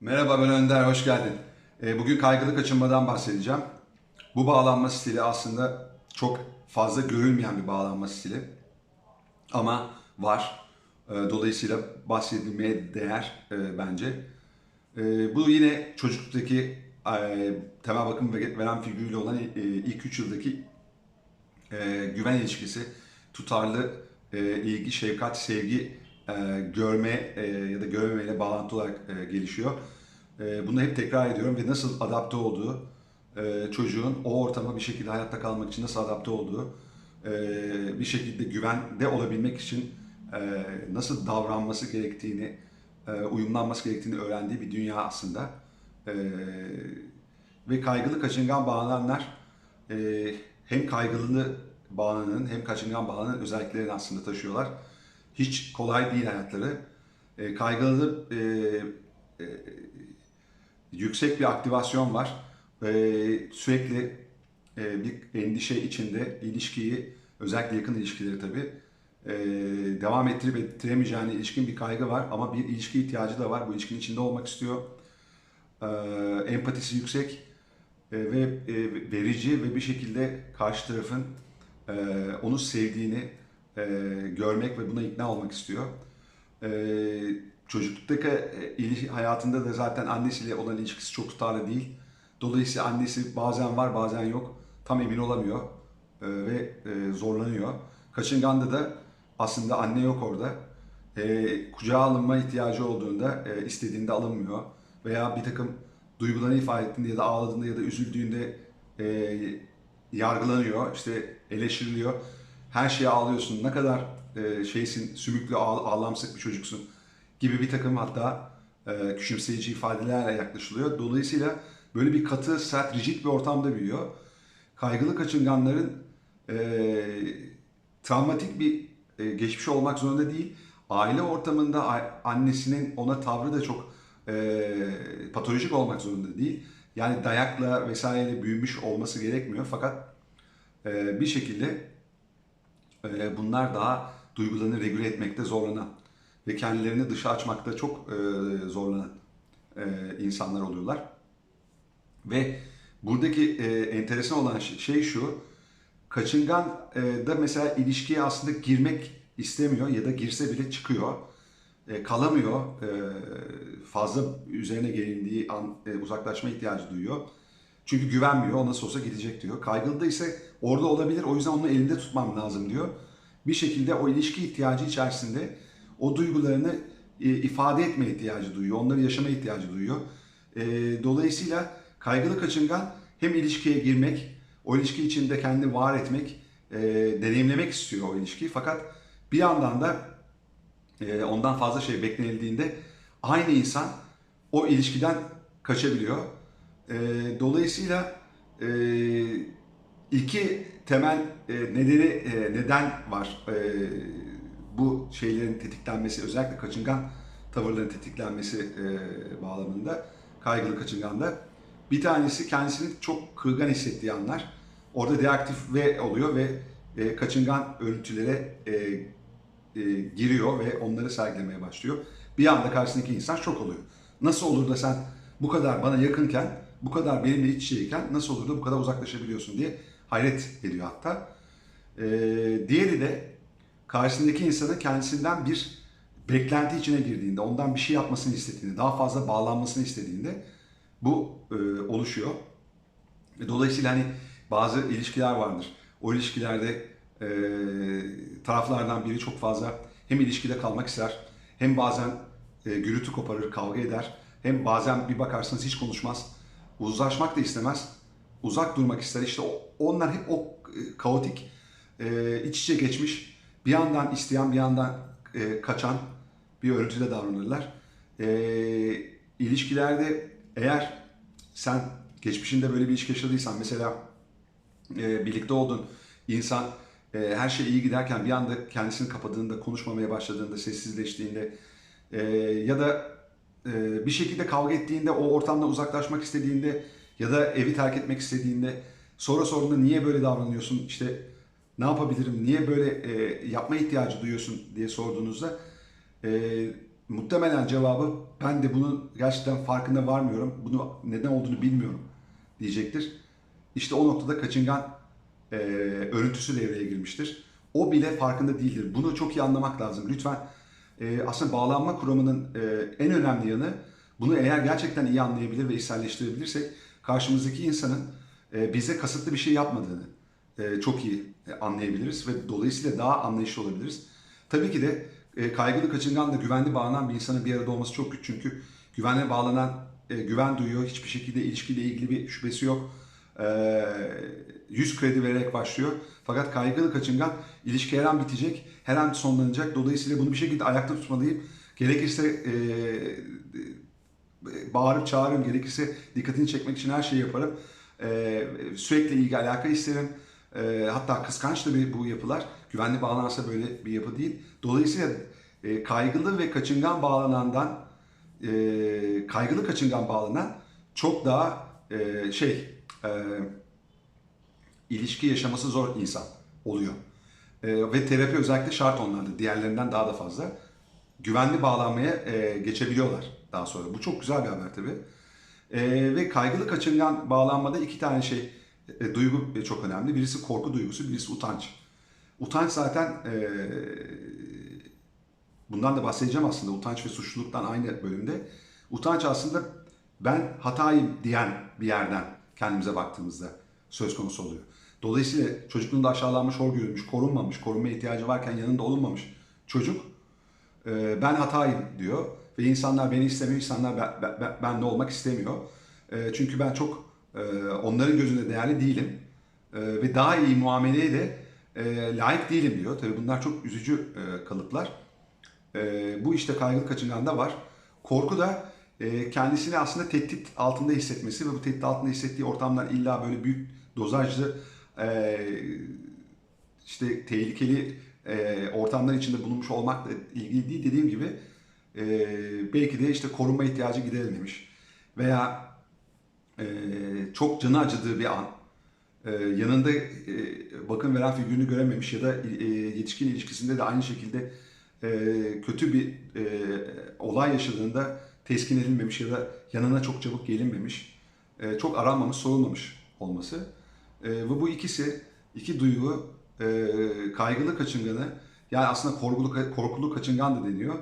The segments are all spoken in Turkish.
Merhaba ben Önder, hoş geldin. Ee, Bugün kaygılı kaçınmadan bahsedeceğim. Bu bağlanma stili aslında çok fazla görülmeyen bir bağlanma stili. Ama var. Ee, Dolayısıyla bahsedilmeye değer e, bence. Ee, Bu yine çocukluktaki e, temel bakım ve- veren figürüyle olan e, ilk 3 yıldaki güven ilişkisi, tutarlı ilgi, şefkat, sevgi e, görme e, ya da görmemeyle bağlantılı olarak e, gelişiyor. E, bunu hep tekrar ediyorum ve nasıl adapte olduğu, e, çocuğun o ortama bir şekilde hayatta kalmak için nasıl adapte olduğu, e, bir şekilde güvende olabilmek için e, nasıl davranması gerektiğini, e, uyumlanması gerektiğini öğrendiği bir dünya aslında. E, ve kaygılı kaçıngan bağlananlar e, hem kaygılı bağlananın hem kaçıngan bağlananın özelliklerini aslında taşıyorlar. Hiç kolay değil hayatları. E, kaygılı e, e, yüksek bir aktivasyon var. E, sürekli e, bir endişe içinde ilişkiyi, özellikle yakın ilişkileri tabii, e, devam ettirip ettiremeyeceğine ilişkin bir kaygı var. Ama bir ilişki ihtiyacı da var. Bu ilişkinin içinde olmak istiyor. E, empatisi yüksek e, ve e, verici ve bir şekilde karşı tarafın e, onu sevdiğini e, görmek ve buna ikna olmak istiyor. E, çocukluktaki e, hayatında da zaten annesiyle olan ilişkisi çok tutarlı değil. Dolayısıyla annesi bazen var bazen yok. Tam emin olamıyor e, ve e, zorlanıyor. Kaçınganda da aslında anne yok orada. E, kucağa alınma ihtiyacı olduğunda e, istediğinde alınmıyor. Veya bir takım duygularını ifade ettiğinde ya da ağladığında ya da üzüldüğünde e, yargılanıyor, işte eleştiriliyor. Her şeye ağlıyorsun, ne kadar e, şeysin, sümüklü, ağ, ağlamsık bir çocuksun gibi bir takım hatta e, küçümseyici ifadelerle yaklaşılıyor. Dolayısıyla böyle bir katı, sert, rigid bir ortamda büyüyor. Kaygılı kaçınganların e, travmatik bir e, geçmiş olmak zorunda değil. Aile ortamında annesinin ona tavrı da çok e, patolojik olmak zorunda değil. Yani dayakla vesaireyle büyümüş olması gerekmiyor. Fakat e, bir şekilde bunlar daha duygularını regüle etmekte zorlanan ve kendilerini dışa açmakta çok e, zorlanan e, insanlar oluyorlar. Ve buradaki e, enteresan olan şey- şu, kaçıngan da mesela ilişkiye aslında girmek istemiyor ya da girse bile çıkıyor. Kalamıyor. Fazla üzerine gelindiği an uzaklaşma ihtiyacı duyuyor. Çünkü güvenmiyor. O nasıl olsa gidecek diyor. Kaygılı da ise orada olabilir. O yüzden onu elinde tutmam lazım diyor. Bir şekilde o ilişki ihtiyacı içerisinde o duygularını e, ifade etme ihtiyacı duyuyor. Onları yaşama ihtiyacı duyuyor. E, dolayısıyla kaygılı kaçıngan hem ilişkiye girmek, o ilişki içinde kendini var etmek, e, deneyimlemek istiyor o ilişkiyi. Fakat bir yandan da ondan fazla şey beklenildiğinde aynı insan o ilişkiden kaçabiliyor. E, dolayısıyla e, iki temel e, nedeni e, neden var e, bu şeylerin tetiklenmesi özellikle kaçıngan tavırların tetiklenmesi e, bağlamında kaygılı kaçınganda bir tanesi kendisini çok kırılgan hissettiği anlar orada deaktif ve oluyor ve e, kaçıngan örüntülere e, e, giriyor ve onları sergilemeye başlıyor. Bir anda karşısındaki insan şok oluyor. Nasıl olur da sen bu kadar bana yakınken, bu kadar benimle iç içeyken nasıl olur da bu kadar uzaklaşabiliyorsun diye hayret ediyor hatta. E, diğeri de karşısındaki insanın kendisinden bir beklenti içine girdiğinde, ondan bir şey yapmasını istediğinde, daha fazla bağlanmasını istediğinde bu e, oluşuyor. Dolayısıyla hani bazı ilişkiler vardır. O ilişkilerde e, taraflardan biri çok fazla hem ilişkide kalmak ister, hem bazen e, gürültü koparır, kavga eder, hem bazen bir bakarsınız hiç konuşmaz. Uzlaşmak da istemez, uzak durmak ister. İşte onlar hep o e, kaotik, e, iç içe geçmiş, bir yandan isteyen, bir yandan e, kaçan bir örüntüde davranırlar. İlişkilerde eğer sen geçmişinde böyle bir ilişki yaşadıysan mesela birlikte olduğun insan her şey iyi giderken bir anda kendisini kapadığında, konuşmamaya başladığında, sessizleştiğinde ya da e, bir şekilde kavga ettiğinde, o ortamdan uzaklaşmak istediğinde ya da evi terk etmek istediğinde sonra sorduğunda niye böyle davranıyorsun, işte ne yapabilirim, niye böyle e, yapma ihtiyacı duyuyorsun diye sorduğunuzda e, muhtemelen cevabı ben de bunun gerçekten farkında varmıyorum. Bunu neden olduğunu bilmiyorum diyecektir. İşte o noktada kaçıngan e, örüntüsü devreye girmiştir. O bile farkında değildir. Bunu çok iyi anlamak lazım. Lütfen e, aslında bağlanma kuramının e, en önemli yanı bunu eğer gerçekten iyi anlayabilir ve içselleştirebilirsek karşımızdaki insanın e, bize kasıtlı bir şey yapmadığını e, çok iyi e, anlayabiliriz ve dolayısıyla daha anlayışlı olabiliriz. Tabii ki de e, kaygılı kaçınganla güvenli bağlanan bir insanın bir arada olması çok güç. Çünkü güvenle bağlanan e, güven duyuyor. Hiçbir şekilde ilişkiyle ilgili bir şüphesi yok. E, yüz kredi vererek başlıyor. Fakat kaygılı kaçıngan ilişki her an bitecek, her an sonlanacak. Dolayısıyla bunu bir şekilde ayakta tutmalıyım. Gerekirse e, e, bağırıp çağırırım, gerekirse dikkatini çekmek için her şeyi yaparım. E, sürekli ilgi alaka isterim. E, hatta kıskanç da bir bu yapılar. Güvenli bağlanırsa böyle bir yapı değil. Dolayısıyla e, kaygılı ve kaçıngan bağlanandan e, kaygılı kaçıngan bağlanan çok daha e, şey e, ilişki yaşaması zor insan oluyor. E, ve terapi özellikle şart onlarda. Diğerlerinden daha da fazla. Güvenli bağlanmaya e, geçebiliyorlar daha sonra. Bu çok güzel bir haber tabii. E, ve kaygılı kaçıngan bağlanmada iki tane şey e, duygu çok önemli. Birisi korku duygusu, birisi utanç. Utanç zaten e, bundan da bahsedeceğim aslında. Utanç ve suçluluktan aynı bölümde. Utanç aslında ben hatayım diyen bir yerden kendimize baktığımızda söz konusu oluyor. Dolayısıyla çocukluğunda aşağılanmış, hor görülmüş, korunmamış, korunma ihtiyacı varken yanında olunmamış çocuk e, ben hatayım diyor. Ve insanlar beni istemiyor, insanlar ben, ben, ben de olmak istemiyor. E, çünkü ben çok e, onların gözünde değerli değilim. E, ve daha iyi muameleye de e, layık değilim diyor. Tabii bunlar çok üzücü e, kalıplar. E, bu işte kaygılı kaçınganda var. Korku da e, kendisini aslında tehdit altında hissetmesi ve bu tehdit altında hissettiği ortamlar illa böyle büyük dozajlı e, işte tehlikeli e, ortamlar içinde bulunmuş olmakla ilgili değil dediğim gibi e, belki de işte korunma ihtiyacı giderilmemiş veya e, çok canı acıdığı bir an yanında e, bakım veren figürünü görememiş ya da yetişkin ilişkisinde de aynı şekilde kötü bir olay yaşadığında teskin edilmemiş ya da yanına çok çabuk gelinmemiş, çok aranmamış, sorulmamış olması e, ve bu ikisi iki duygu e, kaygılı kaçınganı yani aslında korkulu korkulu kaçıngan da deniyor.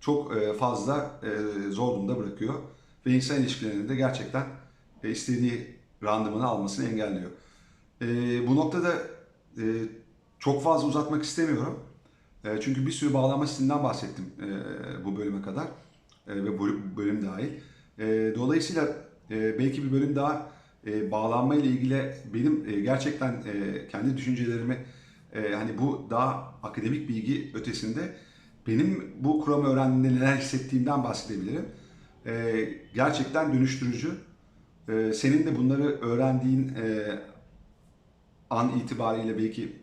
Çok e, fazla e, zor durumda bırakıyor ve insan ilişkilerinde gerçekten e, istediği randımanı almasını engelliyor. E, bu noktada e, çok fazla uzatmak istemiyorum. E, çünkü bir sürü bağlama stilinden bahsettim e, bu bölüme kadar e, ve bu bölüm dahil. E, dolayısıyla e, belki bir bölüm daha e, bağlanma ile ilgili benim e, gerçekten e, kendi düşüncelerimi e, hani bu daha akademik bilgi ötesinde benim bu kuramı öğrendiğimde neler hissettiğimden bahsedebilirim. E, gerçekten dönüştürücü. E, senin de bunları öğrendiğin e, an itibariyle belki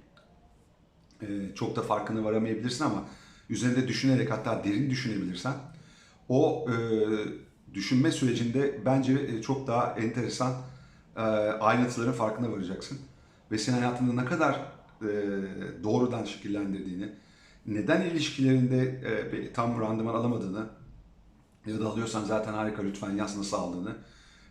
e, çok da farkına varamayabilirsin ama üzerinde düşünerek hatta derin düşünebilirsen o e, düşünme sürecinde bence e, çok daha enteresan e, ayrıntıların farkına varacaksın. Ve senin hayatında ne kadar e, doğrudan şekillendirdiğini, neden ilişkilerinde e, tam randıman alamadığını ya da alıyorsan zaten harika lütfen yaz nasıl aldığını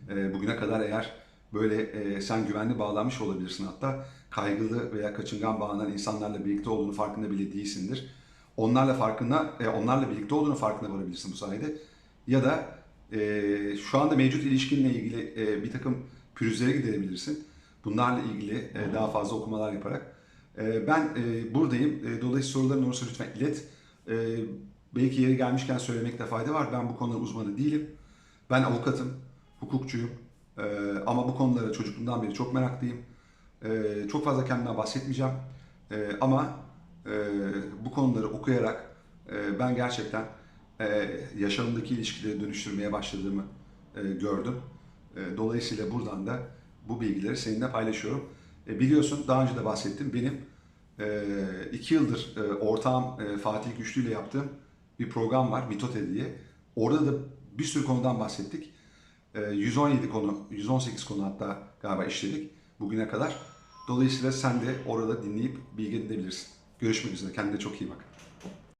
e, bugüne kadar eğer böyle e, sen güvenli bağlanmış olabilirsin hatta kaygılı veya kaçıngan bağlanan insanlarla birlikte olduğunu farkında bile değilsindir. Onlarla farkında, e, onlarla birlikte olduğunu farkına varabilirsin bu sayede. Ya da e, şu anda mevcut ilişkinle ilgili e, bir takım pürüzlere gidebilirsin. Bunlarla ilgili e, daha fazla okumalar yaparak. E, ben e, buradayım. E, dolayısıyla soruların olursa lütfen ilet. E, belki yeri gelmişken söylemekte fayda var. Ben bu konuların uzmanı değilim. Ben avukatım, hukukçuyum. E, ama bu konulara çocukluğumdan beri çok meraklıyım. E, çok fazla kendimden bahsetmeyeceğim. E, ama e, bu konuları okuyarak e, ben gerçekten e, yaşamımdaki ilişkileri dönüştürmeye başladığımı e, gördüm. E, dolayısıyla buradan da bu bilgileri seninle paylaşıyorum. E, biliyorsun daha önce de bahsettim. Benim e, iki yıldır ortağım Fatih Güçlü ile yaptığım bir program var Mitote diye. Orada da bir sürü konudan bahsettik. E, 117 konu, 118 konu hatta galiba işledik bugüne kadar. Dolayısıyla sen de orada dinleyip bilgi edinebilirsin. Görüşmek üzere. Kendine çok iyi bak.